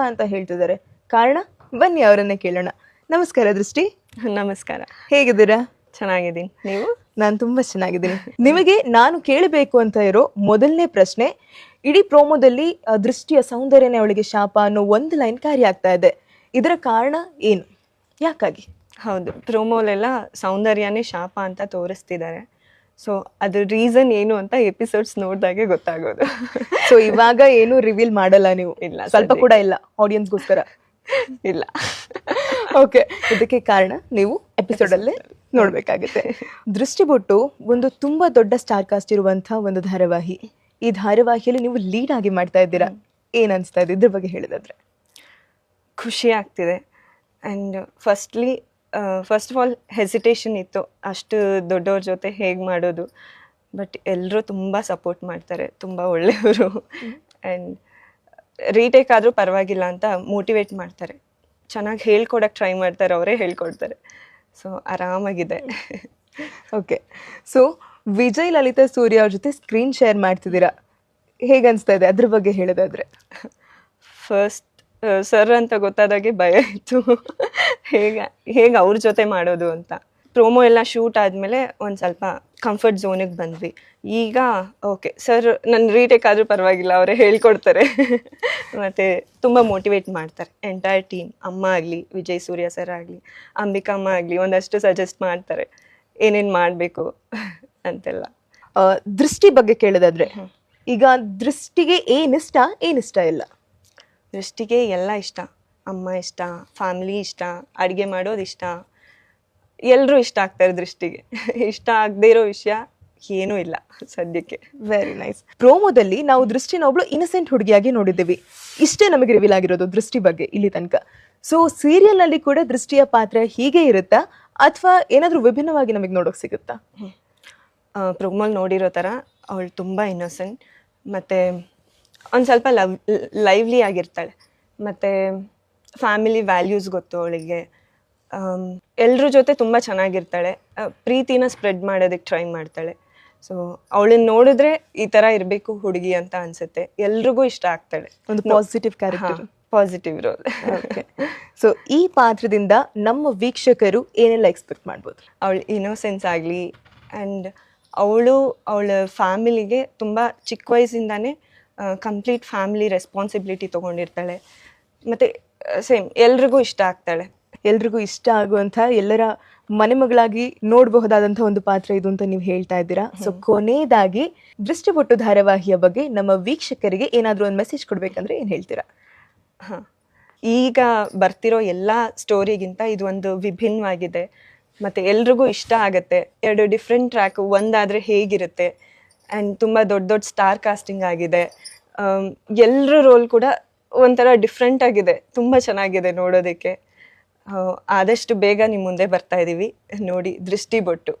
ಅಂತ ಹೇಳ್ತಿದ್ದಾರೆ. ಕಾರಣ ಬನ್ನಿ ಅವರನ್ನೇ ಕೇಳೋಣ. ನಮಸ್ಕಾರ ದೃಷ್ಟಿ. ನಮಸ್ಕಾರ. ಹೇಗಿದ್ದೀರಾ? ಚೆನ್ನಾಗಿದ್ದೀನಿ. ನೀವು? ನಾನು ತುಂಬಾ ಚೆನ್ನಾಗಿದ್ದೀನಿ. ನಿಮಗೆ ನಾನು ಕೇಳಬೇಕು ಅಂತ ಇರೋ ಮೊದಲನೇ ಪ್ರಶ್ನೆ ಇಡೀ ಪ್ರೋಮೋದಲ್ಲಿ ದೃಷ್ಟಿಯ ಸೌಂದರ್ಯನೇ ಅವಳಿಗೆ ಶಾಪ ಅನ್ನೋ ಒಂದು ಲೈನ್ ಕಾರ್ಯ ಆಗ್ತಾ ಇದೆ. ಇದರ ಕಾರಣ ಏನು? ಯಾಕಾಗಿ? ಹೌದು. ಪ್ರೋಮೋಲೆಲ್ಲ ಸೌಂದರ್ಯನೇ ಶಾಪ ಅಂತ ತೋರಿಸ್ತಿದ್ದಾರೆ. ಸೊ ಅದ್ರ ರೀಸನ್ ಏನು ಅಂತ ಎಪಿಸೋಡ್ಸ್ ನೋಡಿದಾಗೆ ಗೊತ್ತಾಗೋದು. ಸೊ ಇವಾಗ ಏನು ರಿವೀಲ್ ಮಾಡಲ್ಲ ನೀವು? ಇಲ್ಲ, ಸ್ವಲ್ಪ ಕೂಡ ಇಲ್ಲ ಆಡಿಯನ್ಸ್ಗೋಸ್ಕರ ಇಲ್ಲ. ಓಕೆ ಇದಕ್ಕೆ ಕಾರಣ ನೀವು ಎಪಿಸೋಡಲ್ಲೇ ನೋಡಬೇಕಾಗುತ್ತೆ. ದೃಷ್ಟಿಬೊಟ್ಟು ಒಂದು ತುಂಬಾ ದೊಡ್ಡ ಸ್ಟಾರ್ ಕಾಸ್ಟ್ ಇರುವಂತಹ ಒಂದು ಧಾರಾವಾಹಿ. ಈ ಧಾರಾವಾಹಿಯಲ್ಲಿ ನೀವು ಲೀಡ್ ಆಗಿ ಮಾಡ್ತಾ ಇದ್ದೀರಾ? ಏನ್ ಅನ್ಸ್ತಾ ಇದೆ? ಇದ್ರ ಬಗ್ಗೆ ಹೇಳಿದ್ರೆ ಖುಷಿ ಆಗ್ತಿದೆ. And firstly first of all hesitation ಇತ್ತು. ಅಷ್ಟು ದೊಡ್ಡವ್ರ ಜೊತೆ ಹೇಗೆ ಮಾಡೋದು? ಬಟ್ ಎಲ್ಲರೂ ತುಂಬ ಸಪೋರ್ಟ್ ಮಾಡ್ತಾರೆ. ತುಂಬ ಒಳ್ಳೆಯವರು. ಆ್ಯಂಡ್ ರೀಟೇಕ್ ಆದರೂ ಪರವಾಗಿಲ್ಲ ಅಂತ ಮೋಟಿವೇಟ್ ಮಾಡ್ತಾರೆ. ಚೆನ್ನಾಗಿ ಹೇಳ್ಕೊಡಕ್ಕೆ ಟ್ರೈ ಮಾಡ್ತಾರೆ ಅವರೇ ಹೇಳ್ಕೊಡ್ತಾರೆ. ಸೊ ಆರಾಮಾಗಿದೆ. ಓಕೆ ಸೊ ವಿಜಯ್ ಲಲಿತಾ ಸೂರ್ಯ ಅವ್ರ ಜೊತೆ ಸ್ಕ್ರೀನ್ ಶೇರ್ ಮಾಡ್ತಿದ್ದೀರಾ? ಹೇಗೆ ಅನಿಸ್ತಾ ಇದೆ? ಅದ್ರ ಬಗ್ಗೆ ಹೇಳೋದಾದ್ರೆ. ಫಸ್ಟ್ ಸರ್ ಅಂತ ಗೊತ್ತಾದಾಗೆ ಭಯ ಇತ್ತು. ಹೇಗೆ ಹೇಗೆ ಅವ್ರ ಜೊತೆ ಮಾಡೋದು ಅಂತ. ಪ್ರೋಮೋ ಎಲ್ಲ ಶೂಟ್ ಆದಮೇಲೆ ಒಂದು ಸ್ವಲ್ಪ ಕಂಫರ್ಟ್ ಝೋನಿಗೆ ಬಂದ್ವಿ. ಈಗ ಓಕೆ ಸರ್ ನನ್ನ ರೀಟೇಕ್ ಆದರೂ ಪರವಾಗಿಲ್ಲ ಅವರೇ ಹೇಳ್ಕೊಡ್ತಾರೆ. ಮತ್ತು ತುಂಬ ಮೋಟಿವೇಟ್ ಮಾಡ್ತಾರೆ. ಎಂಟೈರ್ ಟೀಮ್ ಅಮ್ಮ ಆಗಲಿ ವಿಜಯ್ ಸೂರ್ಯ ಸರ್ ಆಗಲಿ ಅಂಬಿಕಮ್ಮ ಆಗಲಿ ಒಂದಷ್ಟು ಸಜೆಸ್ಟ್ ಮಾಡ್ತಾರೆ. ಏನೇನು ಮಾಡಬೇಕು ಅಂತೆಲ್ಲ. ದೃಷ್ಟಿ ಬಗ್ಗೆ ಕೇಳೋದಾದ್ರೆ ಈಗ ದೃಷ್ಟಿಗೆ ಏನಿಷ್ಟ ಏನಿಷ್ಟ ಇಲ್ಲ? ದೃಷ್ಟಿಗೆ ಎಲ್ಲ ಇಷ್ಟ. ಅಮ್ಮ ಇಷ್ಟ ಫ್ಯಾಮಿಲಿ ಇಷ್ಟ ಅಡುಗೆ ಮಾಡೋದು ಇಷ್ಟ. ಎಲ್ಲರೂ ಇಷ್ಟ ಆಗ್ತಾರೆ ದೃಷ್ಟಿಗೆ. ಇಷ್ಟ ಆಗದೇ ಇರೋ ವಿಷಯ ಏನೂ ಇಲ್ಲ ಸದ್ಯಕ್ಕೆ. ವೆರಿ ನೈಸ್ ಪ್ರೋಮೋದಲ್ಲಿ ನಾವು ದೃಷ್ಟಿನ ಒಬ್ಳು ಇನ್ನಸೆಂಟ್ ಹುಡುಗಿಯಾಗಿ ನೋಡಿದ್ದೀವಿ. ಇಷ್ಟೇ ನಮಗೆ ರಿವೀಲ್ ಆಗಿರೋದು ದೃಷ್ಟಿ ಬಗ್ಗೆ ಇಲ್ಲಿ ತನಕ. ಸೊ ಸೀರಿಯಲ್ನಲ್ಲಿ ಕೂಡ ದೃಷ್ಟಿಯ ಪಾತ್ರ ಹೀಗೆ ಇರುತ್ತಾ? ಅಥವಾ ಏನಾದರೂ ವಿಭಿನ್ನವಾಗಿ ನಮಗೆ ನೋಡೋಕೆ ಸಿಗುತ್ತಾ? ಪ್ರೋಮೋಲ್ ನೋಡಿರೋ ಥರ ಅವಳು ತುಂಬ ಇನ್ನೋಸೆಂಟ್ ಮತ್ತು ಒಂದು ಸ್ವಲ್ಪ ಲವ್ ಲೈವ್ಲಿ ಆಗಿರ್ತಾಳೆ. ಮತ್ತು ಫ್ಯಾಮಿಲಿ ವ್ಯಾಲ್ಯೂಸ್ ಗೊತ್ತು ಅವಳಿಗೆ. ಎಲ್ಲರ ಜೊತೆ ತುಂಬ ಚೆನ್ನಾಗಿರ್ತಾಳೆ. ಪ್ರೀತಿನ ಸ್ಪ್ರೆಡ್ ಮಾಡೋದಕ್ಕೆ ಟ್ರೈ ಮಾಡ್ತಾಳೆ. ಸೊ ಅವಳನ್ನ ನೋಡಿದ್ರೆ ಈ ಥರ ಇರಬೇಕು ಹುಡುಗಿ ಅಂತ ಅನ್ಸುತ್ತೆ. ಎಲ್ರಿಗೂ ಇಷ್ಟ ಆಗ್ತಾಳೆ. ಒಂದು positive character positive role so ಈ ಪಾತ್ರದಿಂದ ನಮ್ಮ ವೀಕ್ಷಕರು ಏನೆಲ್ಲ ಎಕ್ಸ್ಪೆಕ್ಟ್ ಮಾಡ್ಬೋದು? ಅವಳು ಇನೋಸೆನ್ಸ್ ಆಗಲಿ ಆ್ಯಂಡ್ ಅವಳು ಅವಳ ಫ್ಯಾಮಿಲಿಗೆ ತುಂಬ ಚಿಕ್ಕ ವಯಸ್ಸಿಂದಾನೇ ಕಂಪ್ಲೀಟ್ ಫ್ಯಾಮಿಲಿ ರೆಸ್ಪಾನ್ಸಿಬಿಲಿಟಿ ತೊಗೊಂಡಿರ್ತಾಳೆ. ಮತ್ತು ಸೇಮ್ ಎಲ್ರಿಗೂ ಇಷ್ಟ ಆಗ್ತಾಳೆ. ಎಲ್ರಿಗೂ ಇಷ್ಟ ಆಗುವಂತ ಎಲ್ಲರ ಮನೆಮಗಳಾಗಿ ನೋಡಬಹುದಾದಂಥ ಒಂದು ಪಾತ್ರ ಇದು ಅಂತ ನೀವು ಹೇಳ್ತಾ ಇದ್ದೀರಾ. ಸೊ ಕೊನೆಯದಾಗಿ ದೃಷ್ಟಿಪಟ್ಟು ಧಾರಾವಾಹಿಯ ಬಗ್ಗೆ ನಮ್ಮ ವೀಕ್ಷಕರಿಗೆ ಏನಾದರೂ ಒಂದು ಮೆಸೇಜ್ ಕೊಡ್ಬೇಕಂದ್ರೆ ಏನು ಹೇಳ್ತೀರಾ? ಹಾಂ. ಈಗ ಬರ್ತಿರೋ ಎಲ್ಲ ಸ್ಟೋರಿಗಿಂತ ಇದು ಒಂದು ವಿಭಿನ್ನವಾಗಿದೆ. ಮತ್ತು ಎಲ್ರಿಗೂ ಇಷ್ಟ ಆಗುತ್ತೆ. ಎರಡು ಡಿಫ್ರೆಂಟ್ ಟ್ರ್ಯಾಕ್ ಒಂದಾದರೆ ಹೇಗಿರುತ್ತೆ? ಆ್ಯಂಡ್ ತುಂಬ ದೊಡ್ಡ ದೊಡ್ಡ ಸ್ಟಾರ್ ಕಾಸ್ಟಿಂಗ್ ಆಗಿದೆ. ಎಲ್ಲರ ರೋಲ್ ಕೂಡ ಒಂಥರ ಡಿಫ್ರೆಂಟ್ ಆಗಿದೆ. ತುಂಬ ಚೆನ್ನಾಗಿದೆ ನೋಡೋದಕ್ಕೆ. ಆದಷ್ಟು ಬೇಗ ನಿಮ್ಮ ಮುಂದೆ ಬರ್ತಾ ಇದ್ದೀವಿ ನೋಡಿ ದೃಷ್ಟಿ ಬೊಟ್ಟು.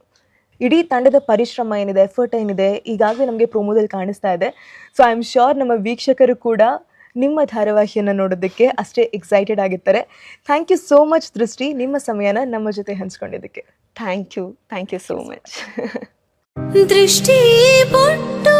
ಇಡೀ ತಂಡದ ಪರಿಶ್ರಮ ಏನಿದೆ ಎಫರ್ಟ್ ಏನಿದೆ ಈಗಾಗಲೇ ನಮಗೆ ಪ್ರೋಮೋದಲ್ಲಿ ಕಾಣಿಸ್ತಾ ಇದೆ. ಸೊ ಐ ಆಮ್ ಶೋರ್ ನಮ್ಮ ವೀಕ್ಷಕರು ಕೂಡ ನಿಮ್ಮ ಧಾರಾವಾಹಿಯನ್ನು ನೋಡೋದಕ್ಕೆ ಅಷ್ಟೇ ಎಕ್ಸೈಟೆಡ್ ಆಗಿರ್ತಾರೆ. ಥ್ಯಾಂಕ್ ಯು ಸೋ ಮಚ್ ದೃಷ್ಟಿ. ನಿಮ್ಮ ಸಮಯನ ನಮ್ಮ ಜೊತೆ ಹಂಚ್ಕೊಂಡಿದ್ದಕ್ಕೆ. Thank you thank you so much Drishti Bottu